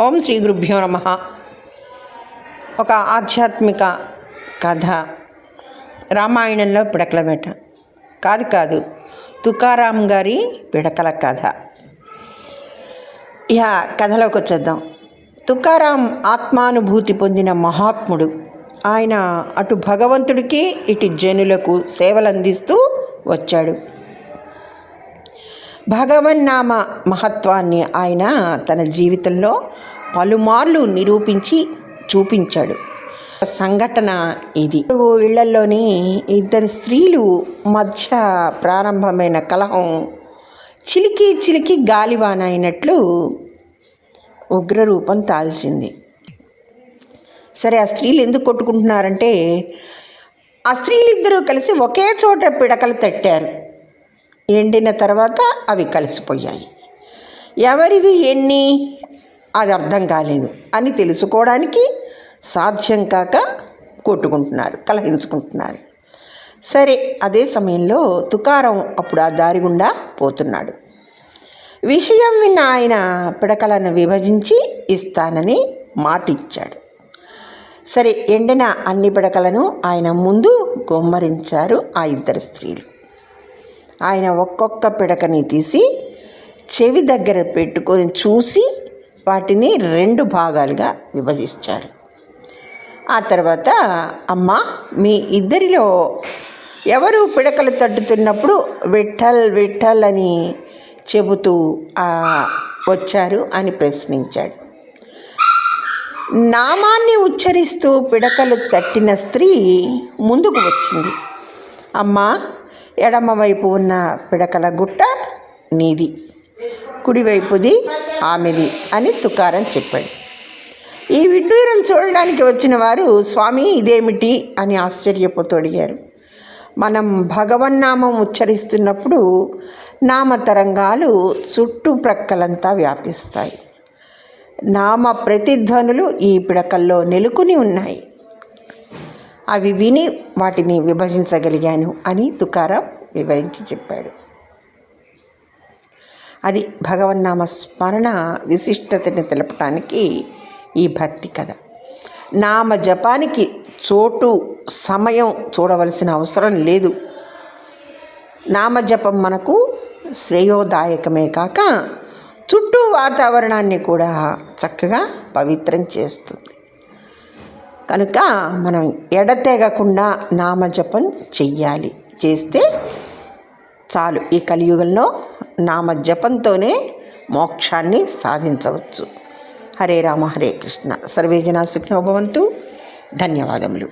ఓం శ్రీ గురుభ్యో నమ. ఒక ఆధ్యాత్మిక కథ. రామాయణంలో పిడకల వేట కాదు కాదు తుకారాం గారి పిడకల కథ. ఇక కథలోకి వచ్చేద్దాం. తుకారాం ఆత్మానుభూతి పొందిన మహాత్ముడు. ఆయన అటు భగవంతుడికి ఇటు జనులకు సేవలు అందిస్తూ వచ్చాడు. భగవన్నామ మహత్వాన్ని ఆయన తన జీవితంలో పలుమార్లు నిరూపించి చూపించాడు. సంఘటన ఇది. ఇళ్ళలోని ఇద్దరు స్త్రీలు మధ్య ప్రారంభమైన కలహం చిలికి చిలికి గాలివాన అయినట్లు ఉగ్రరూపం తాల్చింది. సరే ఆ స్త్రీలు ఎందుకు కొట్టుకుంటున్నారంటే ఆ స్త్రీలిద్దరూ కలిసి ఒకే చోట పిడకలు తట్టారు. ఎండిన తర్వాత అవి కలిసిపోయాయి. ఎవరివి ఎన్ని? అది అర్థం కాలేదు అని తెలుసుకోవడానికి సాధ్యం కాక కొట్టుకుంటున్నారు కలహించుకుంటున్నారు. సరే అదే సమయంలో తుకారం అప్పుడు ఆ దారి గుండా పోతున్నాడు. విషయం విన్న ఆయన పిడకలను విభజించి ఇస్తానని మాట ఇచ్చాడు సరే ఎండిన అన్ని పిడకలను ఆయన ముందు గుమ్మరించారు ఆ ఇద్దరు స్త్రీలు. ఆయన ఒక్కొక్క పిడకని తీసి చెవి దగ్గర పెట్టుకొని చూసి వాటిని రెండు భాగాలుగా విభజించారు. ఆ తర్వాత అమ్మ మీ ఇద్దరిలో ఎవరు పిడకలు తట్టుతున్నప్పుడు విఠల్ విఠల్ అని చెబుతూ వచ్చారు అని ప్రశ్నించాడు. నామాన్ని ఉచ్చరిస్తూ పిడకలు తట్టిన స్త్రీ ముందుకు వచ్చింది. అమ్మా ఎడమవైపు ఉన్న పిడకల గుట్ట నీది కుడివైపుది ఆమెది అని తుకారం చెప్పాడు. ఈ విడ్డూరం చూడడానికి వచ్చిన వారు స్వామి ఇదేమిటి? అని ఆశ్చర్యపోతూ అడిగారు. మనం భగవన్నామం ఉచ్చరిస్తున్నప్పుడు నామతరంగాలు చుట్టుప్రక్కలంతా వ్యాపిస్తాయి. నామ ప్రతిధ్వనులు ఈ పిడకల్లో నెలుకుని ఉన్నాయి. అవి విని వాటిని విభజించగలిగాను అని తుకారం వివరించి చెప్పాడు. అది భగవన్నామ స్మరణ విశిష్టతని తెలపటానికి ఈ భక్తి కథ. నామ జపానికి చోటు సమయం చూడవలసిన అవసరం లేదు. నామజపం మనకు శ్రేయోదాయకమే కాక చుట్టూ వాతావరణాన్ని కూడా చక్కగా పవిత్రం చేస్తుంది. కనుక మనం ఎడతెగకుండా నామజపం చెయ్యాలి. చేస్తే చాలు. ఈ కలియుగంలో నామజపంతోనే మోక్షాన్ని సాధించవచ్చు. హరే రామ హరే కృష్ణ. సర్వేజన సుఖ్నోభవంతు ధన్యవాదములు.